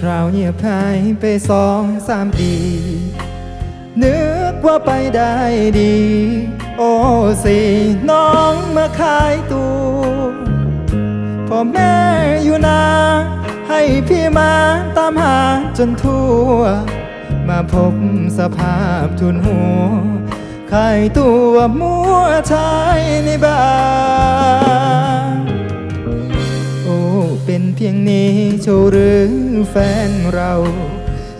คราวเงียบหายไปสองสามปี นึกว่าไปได้ดี โอ้สิน้องมาขายตัวพ่อแม่อยู่นา ให้พี่มาตามหาจนทั่ว มาพบสภาพทุนหัวขายตัวมัวชายในบ้าน เป็นเพียงนี้โชว์หรือแฟนเรา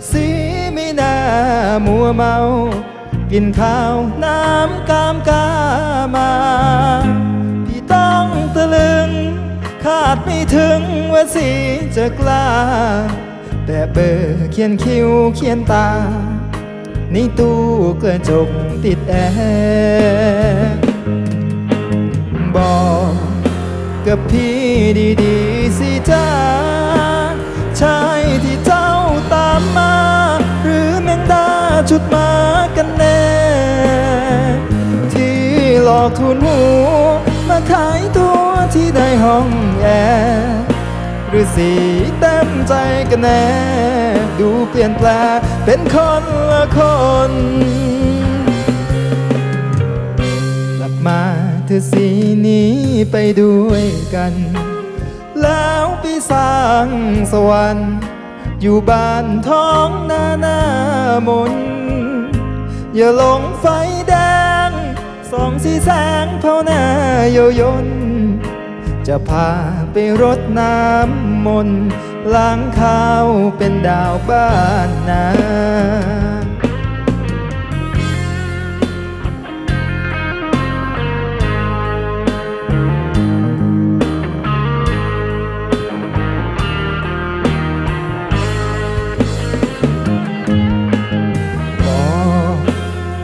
สีไม่น่ามัวเมา กินข้าวน้ำกามกามา พี่ต้องตะลึง คาดไม่ถึงว่าสีจะกล้า แต่เบอร์เขียนคิ้วเขียนตา ในตู้กระจกติดแอร์บอกกับพี่ดี สิจ้าชายที่เจ้าตามมา หรือแมงดาชุดมากันแน่ ที่หลอกทุนหูมาขายตัวที่ในห้องแอร์หรือสีเต็มใจกันแน่ ดูเปลี่ยนแปลงเป็นคนละคนกลับมาเธอสีนี้ไปด้วยกัน ไปสร้างสวรรค์ อยู่บ้านท้องนาหน้ามน อย่าหลงไฟแดงสองสีแสงเผาหน้าโยยน จะพาไปรดน้ำมนต์ล้างข้าวเป็นดาวบ้านนา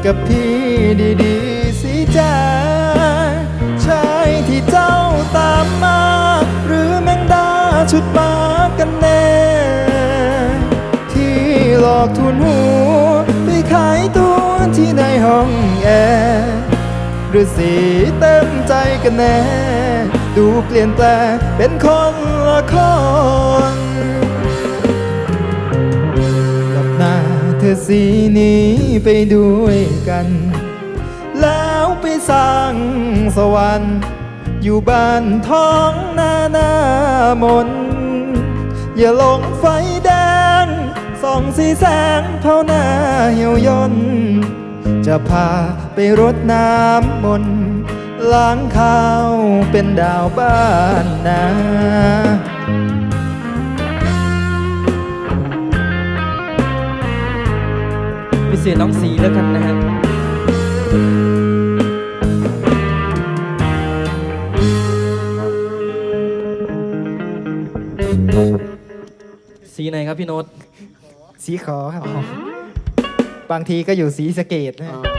กับพี่ดีๆสิจ้าชายที่เจ้าตามมา หรือแมงดาชุดมากันแน่ ที่หลอกทุนหัวไปขายตัวที่ในห้องแอร์หรือสีเต็มใจกันแน่ ดูเปลี่ยนแปลงเป็นคนละคน สีนี้ไปด้วยกัน แล้วไปสร้างสวรรค์ อยู่บ้านท้องหน้าหน้ามน อย่าลงไฟแดงส่องสีแสงเผาหน้าเหี่ยวยนจะพาไปรดน้ำมนล้างข้าวเป็นดาวบ้านนา สือน้องสีแล้วกันนะฮะสีไหนครับพี่โน้ต สีขอครับบางทีก็อยู่สีสะเกตนะ